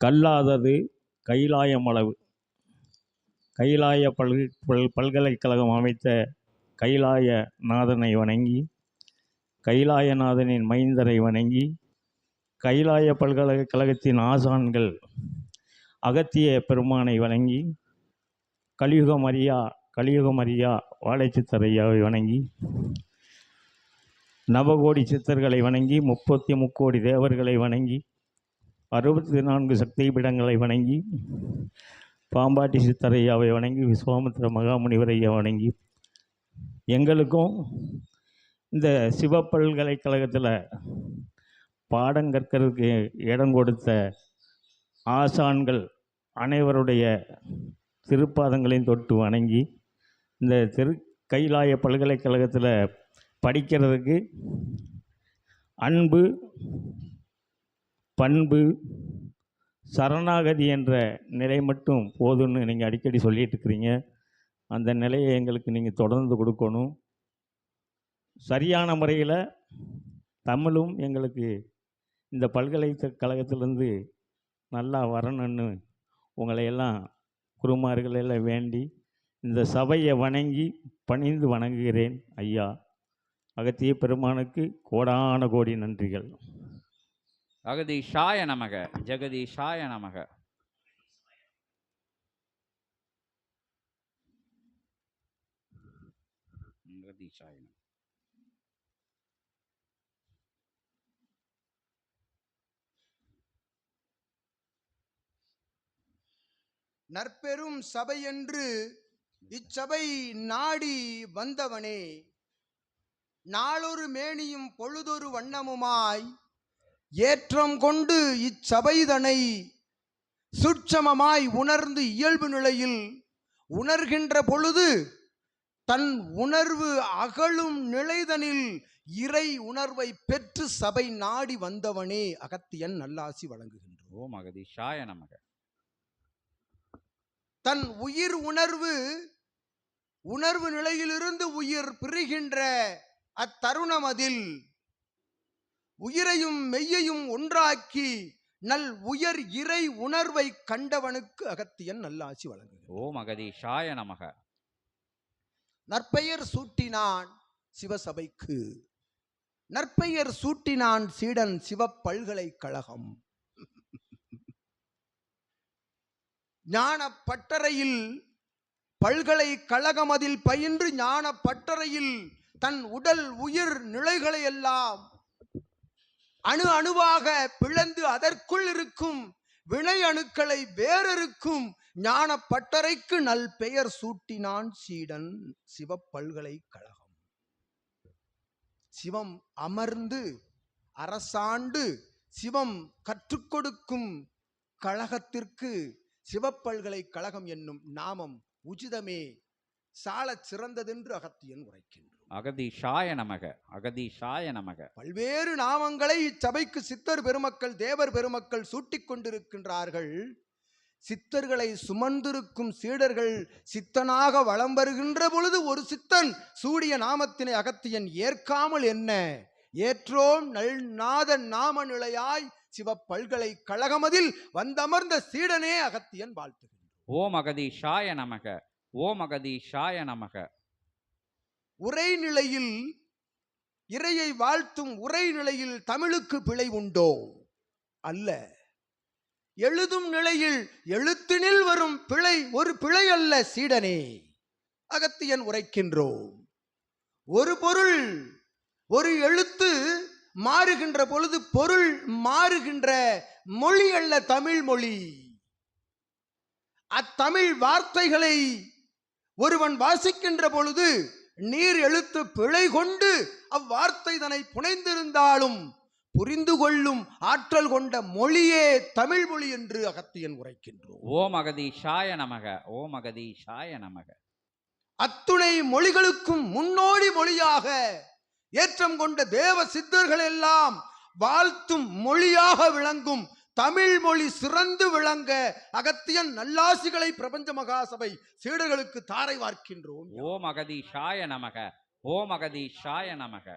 கல்லாதது கைலாயமளவு. கைலாய பல் பல் பல்கலைக்கழகம் அமைத்த கைலாய நாதனை வணங்கி கைலாயநாதனின் மைந்தரை வணங்கி கைலாய பல்கலைக்கழகத்தின் ஆசான்கள் அகத்திய பெருமானை வணங்கி கலியுகம் அறியா கலியுகம் அறியா வாழைச்சித்தரையாவை வணங்கி நவகோடி சித்தர்களை வணங்கி முப்பத்தி முக்கோடி தேவர்களை வணங்கி அறுபத்தி நான்கு சக்தி பீடங்களை வணங்கி பாம்பாட்டி சித்தரையாவை வணங்கி விஸ்வாமித்திர மகாமுனிவரையா வணங்கி எங்களுக்கும் இந்த சிவ பல்கலைக்கழகத்தில் பாடம் கற்கிறதுக்கு இடம் கொடுத்த ஆசான்கள் அனைவருடைய திருப்பாதங்களையும் தொட்டு வணங்கி இந்த திரு கைலாய பல்கலைக்கழகத்தில் படிக்கிறதுக்கு அன்பு பண்பு சரணாகதி என்ற நிலை மட்டும் போதும்னு நீங்கள் அடிக்கடி சொல்லிட்டு இருக்கிறீங்க அந்த நிலையை எங்களுக்கு நீங்கள் தொடர்ந்து கொடுக்கணும். சரியான முறையில் தமிழும் எங்களுக்கு இந்த பல்கலைக்கழகத்திலேருந்து நல்லா வரணும்னு உங்களை எல்லாம் குருமார்கள் எல்லாம் வேண்டி இந்த சபையை வணங்கி பணிந்து வணங்குகிறேன் ஐயா. அகத்திய பெருமானுக்கு கோடான கோடி நன்றிகள். அகதீஷாய நமக ஜெகதீஷாய நமக. அகதீஷாய நமக. நற்பெரும் சபையென்று இச்சபை நாடி வந்தவனே நாளொரு மேனியும் பொழுதொரு வண்ணமுமாய் ஏற்றம் கொண்டு இச்சபைதனை சுட்சமமாய் உணர்ந்து இயல்பு நிலையில் உணர்கின்ற பொழுது தன் உணர்வு அகலும் நிலைதனில் இறை உணர்வை பெற்று சபை நாடி வந்தவனே அகத்தியன் நல்லாசி வழங்குகின்றோம். அகதீஷாய நமக. தன் உயிர் உணர்வு உணர்வு நிலையிலிருந்து உயிர் பிரிகின்ற அத்தருணமதில் உயிரையும் மெய்யையும் ஒன்றாக்கி நல் உயர் இறை உணர்வை கண்டவனுக்கு அகத்தியன் நல்லாசி வழங்குகிறார் ஓம் அகதீஷாய நமக. நற்பெயர் சூட்டினான் சிவசபைக்கு. நற்பெயர் சூட்டினான் சீடன் சிவ பல்கலைக்கழகம் ஞான பட்டறையில் பல்கலைக்கழகம் அதில் பயின்று ஞான பட்டறையில் தன் உடல் உயிர் நிலைகளை எல்லாம் அணு அணுவாக பிளந்து அதற்குள் இருக்கும் வினை அணுக்களை வேறறுக்கும் ஞான பட்டறைக்கு நல் பெயர் சூட்டினான் சீடன் சிவ பல்கலைக்கழகம் சிவம் அமர்ந்து அரசாண்டு சிவம் கற்றுக் கொடுக்கும் கழகத்திற்கு சிவப்பல்கலைக்கழகம் என்னும் நாமம் உச்சிதமே சாலச் சிறந்ததென்று அகத்தியன் உரைக்கின்றான். அகதீஷாய நமக அகதீஷாய நமக. பல்வேறு நாமங்களை இச்சபைக்கு சித்தர் பெருமக்கள் தேவர் பெருமக்கள் சூட்டிக் கொண்டிருக்கின்றார்கள். சித்தர்களை சுமந்திருக்கும் சீடர்கள் சித்தனாக வலம் வருகின்ற பொழுது ஒரு சித்தன் சூடிய நாமத்தினை அகத்தியன் ஏற்காமல் என்ன? ஏற்றோம் நல் நாதன் நாம நிலையாய் சிவ பல்கலைக்கழகமதில் வந்தமர்ந்த சீடனே அகத்தியன் வாழ்த்துகின்றான். ஓம் அகதீஷாய நமக ஓம் அகதீஷாய நமக. உரை நிலையில் இறையை வாழ்த்தும் உரை நிலையில் தமிழுக்கு பிழை உண்டோ? அல்ல. எழுதும் நிலையில் எழுத்தினில் வரும் பிழை ஒரு பிழை அல்ல சீடனே. அகத்தியன் உரைக்கின்றோம். ஒரு பொருள் ஒரு எழுத்து மாறுகின்ற பொழுது பொருள் மாறுகின்ற மொழி அல்ல தமிழ் மொழி. அத்தமிழ் வார்த்தைகளை ஒருவன் வாசிக்கின்ற பொழுது நீர் எழுத்து பிழை கொண்டு அவ்வார்த்தை தன்னை புனைந்திருந்தாலும் புரிந்து கொள்ளும் ஆற்றல் கொண்ட மொழியே தமிழ் மொழி என்று அகத்தியன் உரைக்கின்றோம். ஓம் அகதீஷாய நமக ஓம் அகதீஷாய நமக. அத்துணை மொழிகளுக்கும் முன்னோடி மொழியாக ஏற்றம் கொண்ட தேவ சித்தர்கள் எல்லாம் வாழ்த்தும் மொழியாக விளங்கும் தமிழ் மொழி சிறந்து விளங்க அகத்தியன் நல்லாசிகளை பிரபஞ்ச மகாசபை சீடர்களுக்கு தாரை வார்க்கின்றோம். ஓம் அகதீஷாய நமக ஓம் அகதீஷாய நமக.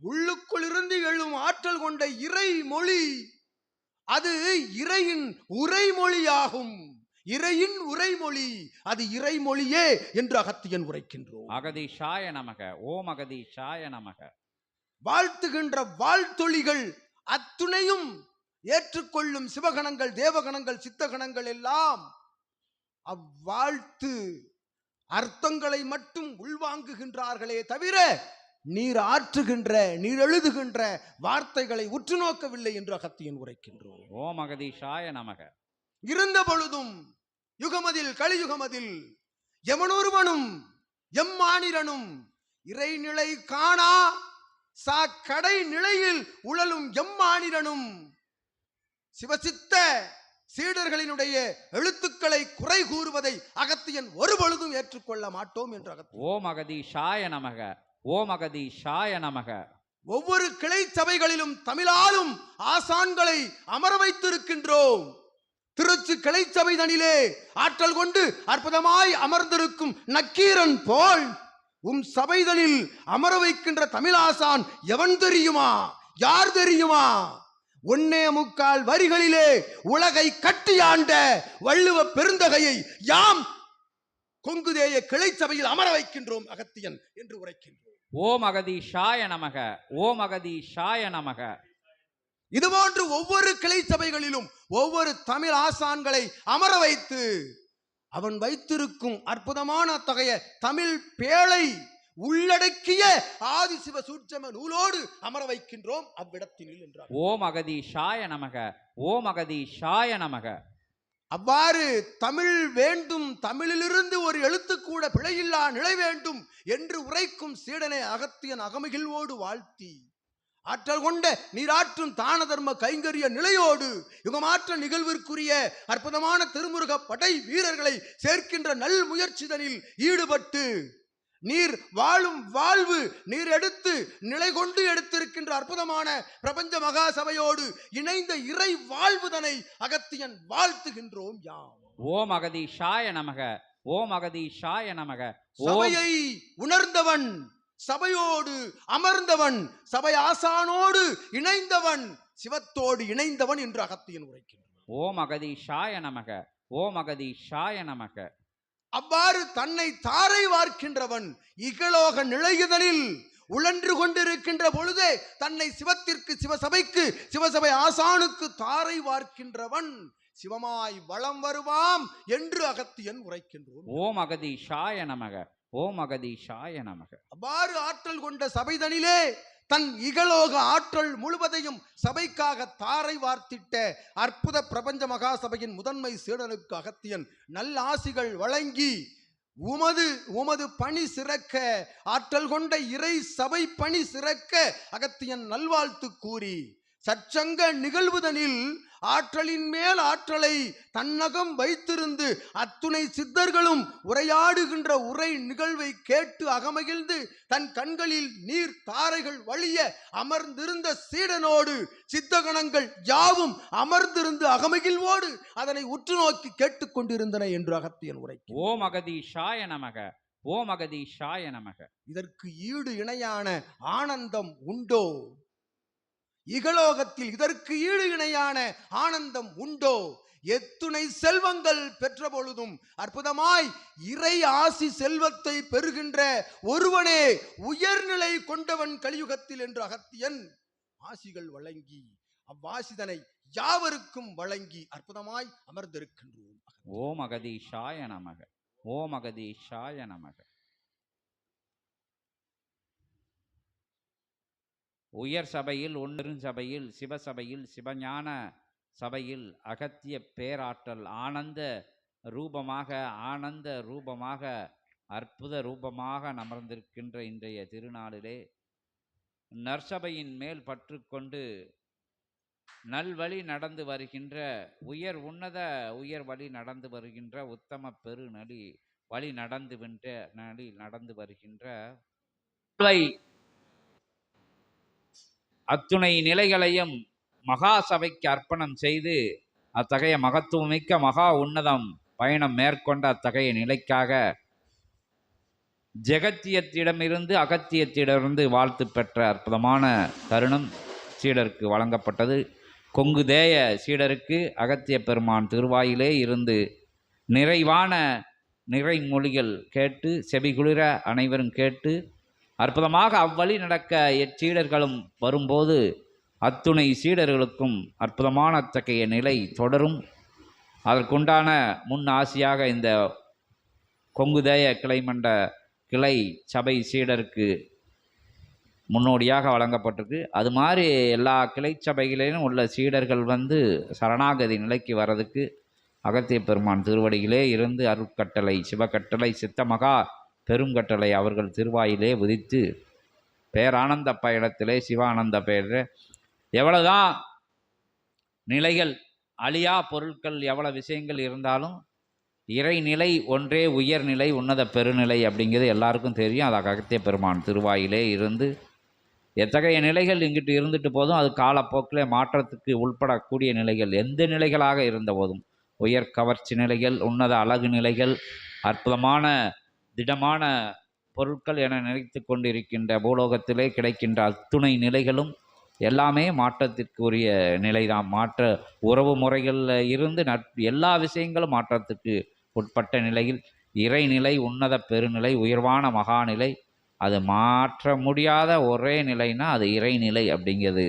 உள்ளுக்குள் இருந்து எழும் ஆற்றல் கொண்ட இறை மொழி அது இறையின் உரைமொழியாகும் இறையின் உரைமொழி அது இறைமொழியே என்று அகத்தியன் உரைக்கின்றோம். அகதீஷாய நமக ஓம் அகதீஷாய நமக. வாழ்த்துகின்ற வாழ்த்தொழிகள் அத்துணையும் ஏற்றுக்கொள்ளும் சிவகணங்கள் தேவகணங்கள் சித்தகணங்கள் எல்லாம் அவ்வாழ்த்து அர்த்தங்களை மட்டும் உள்வாங்குகின்றார்களே தவிர நீர் ஆற்றுகின்ற நீர் எழுதுகின்ற வார்த்தைகளை உற்று நோக்கவில்லை என்று அகத்தியன் உரைக்கின்றோம் ஓம் அகதீஷாய நமக. இருந்த பொழுதும் யுகமதில் கலியுகமதில் எவனொருவனும் எம்மானிரனும் இறைநிலை காணா சா கடை நிலையில் உழலும் எம்மானிரனும் சிவசித்த சீடர்களினுடைய எழுத்துக்களை குறை கூறுவதை அகத்தியன் ஒரு பொழுதும் ஏற்றுக்கொள்ள மாட்டோம் என்று அகத்தியன் ஓம் அகதீஷாய நமக ஓம் அகதீஷாய நமக. ஒவ்வொரு கிளை சபைகளிலும் தமிழாலும் ஆசான்களை அமர வைத்திருக்கின்றோம். திருச்சி கிளை சபைதனிலே ஆற்றல் கொண்டு அற்புதமாய் அமர்ந்திருக்கும் நக்கீரன் போல் உம் சபைதனில் அமர வைக்கின்ற தமிழாசான் எவன் தெரியுமா? யார் தெரியுமா? ஒன்னே முக்கால் வரிகளிலே உலகை கட்டியாண்ட வள்ளுவ பெருந்தகையை யாம் கொங்குதேய கிளை சபையில் அமர வைக்கின்றோம் அகத்தியன் என்று உரைக்கின்றோம். ஓம் அகதீஷாய நமக ஓம் அகதீஷாய நமக. இதுபோன்று ஒவ்வொரு கிளை சபைகளிலும் ஒவ்வொரு தமிழ் ஆசான்களை அமர வைத்து அவன் வைத்திருக்கும் அற்புதமான அத்தகைய தமிழ் பேழை உள்ளடக்கிய ஆதிசிவ சூட்சம நூலோடு அமர வைக்கின்றோம் அவ்விடத்தினில் என்றார். ஓம் அகதீஷாய நமக ஓம் அகதீஷாய நமக. அவ்வாறு தமிழ் வேண்டும் தமிழிலிருந்து ஒரு எழுத்து கூட பிழையில்லா நிலை வேண்டும் என்று உரைக்கும் சீடனை அகத்தியன் அகமகிழ்வோடு வாழ்த்தி ஆற்றல் கொண்ட நீராற்றும் தான தர்ம கைங்கரிய நிலையோடு யுகமாற்ற நிகழ்விற்குரிய அற்புதமான திருமுருக படை வீரர்களை சேர்க்கின்ற நல் முயற்சிதனில் ஈடுபட்டு நீர் வாழும் வாழ்வு நீர் எடுத்து நிலை கொண்டு எடுத்திருக்கின்ற அற்புதமான பிரபஞ்ச மகா சபையோடு இணைந்த இறை வாழ்வுதனை அகத்தியன் வாழ்த்துகின்றோம் யாம். ஓம் அகதீஷாய நமக ஓம் அகதீஷாய நமக ஓம். சபையை உணர்ந்தவன் சபையோடு அமர்ந்தவன் சபை ஆசானோடு இணைந்தவன் சிவத்தோடு இணைந்தவன் என்று அகத்தியன் உரைக்கின்றான். ஓம் அகதீஷாய நமக ஓம் அகதீஷாய நமக. அவ்வாறு தன்னை தாரை வார்க்கின்றவன் இகலோக நிலையுதலில் உழன்று கொண்டிருக்கின்ற பொழுதே தன்னை சிவத்திற்கு சிவசபைக்கு சிவசபை ஆசானுக்கு தாரை வார்க்கின்றவன் சிவமாய் வளம் வருவாம் என்று அகத்தியன் உரைக்கின்றோம். ஓம் அகதீஷாய நமக ஓம் அகதீஷாய நமக. அவ்வாறு ஆற்றல் கொண்ட சபைதனிலே தன் இகலோக ஆற்றல் முழுவதையும் சபைக்காக தாரை வார்த்திட்ட அற்புத பிரபஞ்ச மகா சபையின் முதன்மை சீடனுக்கு அகத்தியன் நல்லாசிகள் வழங்கி உமது உமது பணி சிறக்க ஆற்றல் கொண்ட இறை சபை பணி சிறக்க அகத்தியன் நல்வாழ்த்து கூறி சற்சங்க நிகழ்வுதனில் ஆற்றலின் மேல் ஆற்றலை தன்னகம் வைத்திருந்து அத்துணை சித்தர்களும் உரையாடுகின்ற உரை நிகழ்வை கேட்டு அகமகிழ்ந்து தன் கண்களில் நீர் தாரைகள் வழிய அமர்ந்திருந்த சீடனோடு சித்தகணங்கள் யாவும் அமர்ந்திருந்து அகமகிழ்வோடு அதனை உற்று நோக்கி கேட்டுக்கொண்டிருந்தன என்று அகத்தியன் உரை ஓம் அகதீஷாய நமக ஓம் அகதீஷாய நமக. இதற்கு ஈடு இணையான ஆனந்தம் உண்டோ? இகலோகத்தில் இதற்கு ஈடு இணையான ஆனந்தம் உண்டோ? எத்துணை செல்வங்கள் பெற்ற பொழுதும் அற்புதமாய் இறை ஆசி செல்வத்தை பெறுகின்ற ஒருவனே உயர்நிலை கொண்டவன் கலியுகத்தில் என்று அகத்தியன் ஆசிகள் வழங்கி அவ்வாசிதனை யாவருக்கும் வழங்கி அற்புதமாய் அமர்ந்திருக்கின்றோம். ஓம் அகதீஷாய நமக. ஓம் அகதீஷாய நமக. உயர் சபையில் ஒன்றின் சபையில் சிவசபையில் சிவஞான சபையில் அகத்திய பேராற்றல் ஆனந்த ரூபமாக ஆனந்த ரூபமாக அற்புத ரூபமாக நமர்ந்திருக்கின்ற இன்றைய திருநாளிலே நற்சபையின் மேல் பற்று கொண்டு நல்வழி நடந்து வருகின்ற உயர் உன்னத உயர் வழி நடந்து வருகின்ற உத்தம பெருநடி வழி நடந்து வென்ற நடி நடந்து வருகின்ற அத்துணை நிலைகளையும் மகா சபைக்கு அர்ப்பணம் செய்து அத்தகைய மகத்துவமிக்க மகா உன்னதம் பயணம் மேற்கொண்ட அத்தகைய நிலைக்காக ஜெகத்தியத்திடமிருந்து அகத்தியத்திடமிருந்து வாழ்த்து பெற்ற அற்புதமான தருணம் சீடருக்கு வழங்கப்பட்டது. கொங்குதேய சீடருக்கு அகத்திய பெருமான் திருவாயிலே இருந்து நிறைவான நிறைமொழிகள் கேட்டு செவிகுளிர அனைவரும் கேட்டு அற்புதமாக அவ்வழி நடக்க எச்சீடர்களும் வரும்போது அத்துணை சீடர்களுக்கும் அற்புதமான அத்தகைய நிலை தொடரும். அதற்குண்டான முன் ஆசியாக இந்த கொங்குதேய கிளைமண்ட கிளை சபை சீடருக்கு முன்னோடியாக வழங்கப்பட்டிருக்கு. அது மாதிரி எல்லா கிளை சபைகளிலும் உள்ள சீடர்கள் வந்து சரணாகதி நிலைக்கு வர்றதுக்கு அகத்திய பெருமான் திருவடியிலே இருந்து அருட்கட்டளை சிவக்கட்டளை சித்தமகா பெருங்கட்டளை அவர்கள் திருவாயிலே உதித்து பேரானந்த பயணத்திலே சிவானந்த பெயர் எவ்வளவுதான் நிலைகள் அழியா பொருட்கள் எவ்வளோ விஷயங்கள் இருந்தாலும் இறைநிலை ஒன்றே உயர்நிலை உன்னத பெருநிலை அப்படிங்கிறது எல்லாருக்கும் தெரியும். அது அகத்திய பெருமான் திருவாயிலே இருந்து எத்தகைய நிலைகள் இங்கிட்டு இருந்துட்டு போதும் அது காலப்போக்கில் மாற்றத்துக்கு உள்படக்கூடிய நிலைகள். எந்த நிலைகளாக இருந்த போதும் உயர் கவர்ச்சி நிலைகள் உன்னத அழகு நிலைகள் அற்புதமான திடமான பொருட்கள் என நினைத்து கொண்டிருக்கின்ற பூலோகத்திலே கிடைக்கின்ற அத்துணை நிலைகளும் எல்லாமே மாற்றத்திற்கு உரிய நிலைதான். மாற்ற உறவு முறைகளில் இருந்து நட் எல்லா விஷயங்களும் மாற்றத்துக்கு உட்பட்ட நிலையில் இறைநிலை உன்னத பெருநிலை உயர்வான மகாநிலை அது மாற்ற முடியாத ஒரே நிலைனா அது இறைநிலை அப்படிங்கிறது.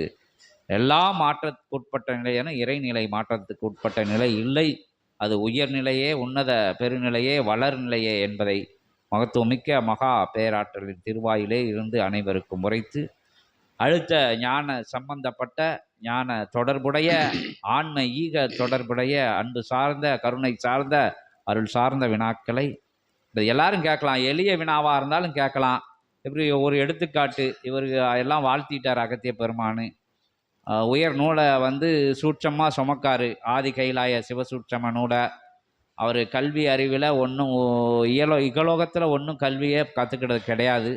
எல்லா மாற்றத்துக்கு உட்பட்ட நிலையான இறைநிலை மாற்றத்துக்கு உட்பட்ட நிலை இல்லை. அது உயர்நிலையே உன்னத பெருநிலையே வளர்நிலையே என்பதை மகத்துவமிக்க மகா பேராற்றலின் திருவாயிலே இருந்து அனைவருக்கும் உரைத்து அடுத்த ஞான சம்பந்தப்பட்ட ஞான தொடர்புடைய ஆன்ம ஈக தொடர்புடைய அன்பு சார்ந்த கருணை சார்ந்த அருள் சார்ந்த வினாக்களை எல்லாரும் கேட்கலாம். எளிய வினாவாக இருந்தாலும் கேட்கலாம். இப்படி ஒரு எடுத்துக்காட்டு இவருக்கு எல்லாம் வாழ்த்திட்டார் அகத்திய பெருமானு. உயர் நூலை வந்து சூட்சமாக சுமக்காரு. ஆதி கைலாய சிவசூட்சம நூலை. அவர் கல்வி அறிவில் ஒன்றும் இயலோ இகலோகத்தில் ஒன்றும் கல்வியே கற்றுக்கிறது கிடையாது.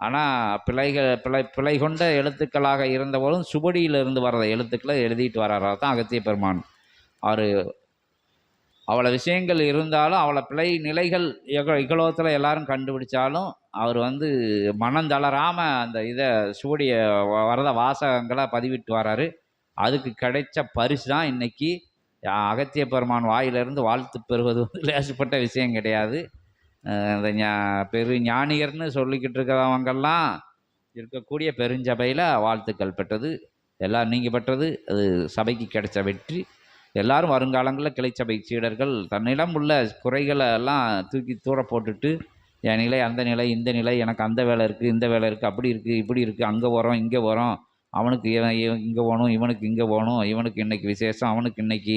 ஆனால் பிழைகள் பிழை பிழை கொண்ட எழுத்துக்களாக இருந்தபோதும் சுவடியிலிருந்து வர்ற எழுத்துக்களை எழுதிட்டு வர்றாரா. தான் அகத்திய பெருமான். அவர் அவ்வளோ விஷயங்கள் இருந்தாலும் அவ்வளோ பிழை நிலைகள் எக இகலோகத்தில் எல்லாரும் கண்டுபிடிச்சாலும் அவர் வந்து மனம் தளராமல் அந்த இதை சுவடிய வரத வாசகங்களை பதிவிட்டு வராரு அதுக்கு கிடைச்ச பரிசு தான் இன்றைக்கி அகத்திய பெருமான் வாயிலிருந்து வாழ்த்து பெறுவது வந்து லேசுப்பட்ட விஷயம் கிடையாது. அந்த இந்த ஞா பெரு ஞானியர்னு சொல்லிக்கிட்டு இருக்கிறவங்கெல்லாம் இருக்கக்கூடிய பெருஞ்சபையில் வாழ்த்துக்கள் பெற்றது. எல்லாம் நீங்கள் பெற்றது அது சபைக்கு கிடைச்ச வெற்றி. எல்லாரும் வருங்காலங்களில் கிளைச்சபை சீடர்கள் தன்னிடம் உள்ள குறைகளை எல்லாம் தூக்கி தூர போட்டுட்டு என் நிலை அந்த நிலை இந்த நிலை எனக்கு அந்த வேலை இருக்குது இந்த வேலை இருக்குது அப்படி இருக்குது இப்படி இருக்குது அங்கே வரோம் இங்கே வரோம் அவனுக்கு இவன் இவன் இங்கே போகணும் இவனுக்கு இங்கே போகணும் இவனுக்கு இன்றைக்கி விசேஷம் அவனுக்கு இன்றைக்கி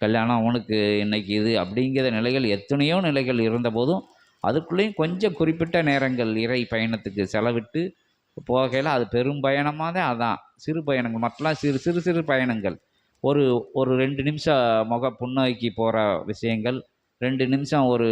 கல்யாணம் அவனுக்கு இன்றைக்கி இது அப்படிங்கிற நிலைகள் எத்தனையோ நிலைகள் இருந்தபோதும் அதுக்குள்ளேயும் கொஞ்சம் குறிப்பிட்ட நேரங்கள் இறை பயணத்துக்கு செலவிட்டு போகையில் அது பெரும் பயணமாக தான் அதான். சிறு பயணங்கள் மற்றலாம் சிறு சிறு சிறு பயணங்கள். ஒரு ஒரு ரெண்டு நிமிஷம் முக புன்னகைக்கு போகிற விஷயங்கள் ரெண்டு நிமிஷம் ஒரு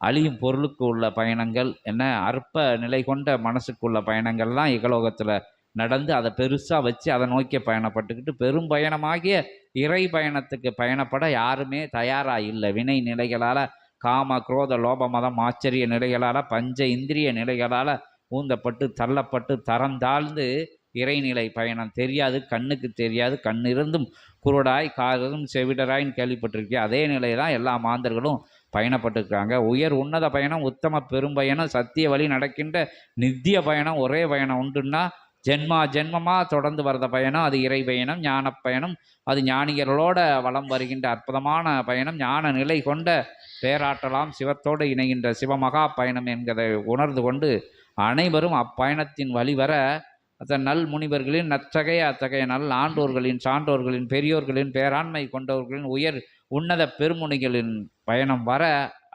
அழியும் பொருளுக்கு உள்ள பயணங்கள் என்ன அற்ப நிலை கொண்ட மனசுக்குள்ள பயணங்கள்லாம் இகலோகத்தில் நடந்து அதை பெருசாக வச்சு அதை நோக்கி பயணப்பட்டுக்கிட்டு பெரும் பயணமாகிய இறை பயணத்துக்கு பயணப்பட யாருமே தயாராக இல்லை. வினை நிலைகளால் காம குரோத லோப மதம் ஆச்சரிய நிலைகளால் பஞ்ச இந்திரிய நிலைகளால் ஊந்தப்பட்டு தள்ளப்பட்டு தரம் தாழ்ந்து இறைநிலை பயணம். தெரியாது கண்ணுக்கு தெரியாது கண்ணிருந்தும் குருடாய் காதும் செவிடராயின்னு கேள்விப்பட்டிருக்கேன் அதே நிலை தான் எல்லா மாந்தர்களும் பயணப்பட்டிருக்காங்க. உயர் உன்னத பயணம் உத்தம பெரும் பயணம் சத்திய வழி நடக்கின்ற நித்திய பயணம் ஒரே பயணம் உண்டுன்னா ஜென்மா ஜென்மமாக தொடர்ந்து வரத பயணம் அது இறை பயணம் ஞான பயணம் அது ஞானிகளோட வலம் வருகின்ற அற்புதமான பயணம் ஞான நிலை கொண்ட பேராற்றலாம் சிவத்தோடு இணைகின்ற சிவமகா பயணம் என்கிறதை உணர்ந்து கொண்டு அனைவரும் அப்பயணத்தின் வழிவர அத்தன் நல் முனிவர்களின் நத்தகைய அத்தகைய நல் ஆண்டோர்களின் சான்றோர்களின் பெரியோர்களின் பேராண்மை கொண்டவர்களின் உயர் உன்னத பெருமுனிகளின் பயணம் வர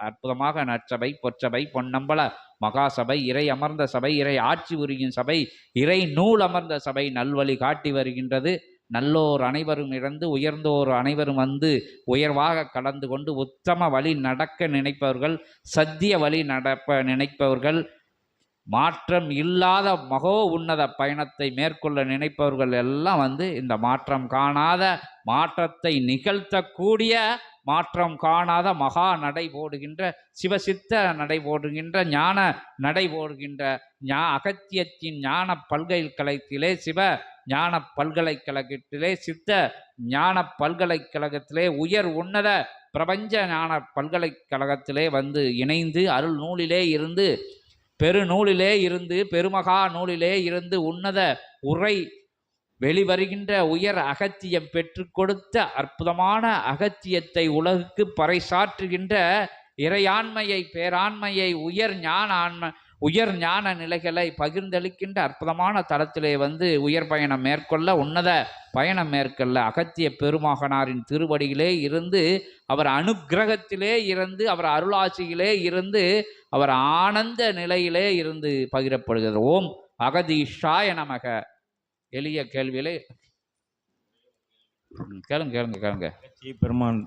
அற்புதமாக நற்சபை பொற்சபை பொன்னம்பல மகாசபை இறை அமர்ந்த சபை இறை ஆட்சி உரியும் சபை இறை நூல் அமர்ந்த சபை நல்வழி காட்டி வருகின்றது. நல்லோர் அனைவரும் இழந்து உயர்ந்தோர் அனைவரும் வந்து உயர்வாக கலந்து கொண்டு உத்தம வழி நடக்க நினைப்பவர்கள் சத்திய வழி நடப்ப நினைப்பவர்கள் மாற்றம் இல்லாத மகோ உன்னத பயணத்தை மேற்கொள்ள நினைப்பவர்கள் எல்லாம் வந்து இந்த மாற்றம் காணாத மாற்றத்தை நிகழ்த்தக்கூடிய மாற்றம் காணாத மகா நடை போடுகின்ற சிவசித்த நடை போடுகின்ற ஞான நடை போடுகின்ற ஞா அகத்தியத்தின் ஞான பல்கலைக்கழகத்திலே சிவ ஞான பல்கலைக்கழகத்திலே சித்த ஞான பல்கலைக்கழகத்திலே உயர் உன்னத பிரபஞ்ச ஞான பல்கலைக்கழகத்திலே வந்து இணைந்து அருள் நூலிலே இருந்து பெருநூலிலே இருந்து பெருமகா நூலிலே இருந்து உன்னத உரை வெளிவருகின்ற உயர் அகத்தியம் பெற்று கொடுத்த அற்புதமான அகத்தியத்தை உலகுக்கு பறைசாற்றுகின்ற இறையாண்மையை பேராண்மையை உயர் ஞான ஆன்ம உயர் ஞான நிலைகளை பகிர்ந்தளிக்கின்ற அற்புதமான தளத்திலே வந்து உயர் பயணம் மேற்கொள்ள உன்னத பயணம் மேற்கொள்ள அகத்திய பெருமகனாரின் திருவடியிலே இருந்து அவர் அனுக்கிரகத்திலே இருந்து அவர் அருளாட்சியிலே இருந்து அவர் ஆனந்த நிலையிலே இருந்து பகிரப்படுகிறது ஓம் அகதீஷாய நமக. எளிய கேள்வியிலே கேளுங்க கேளுங்க கேளுங்க. பெருமான்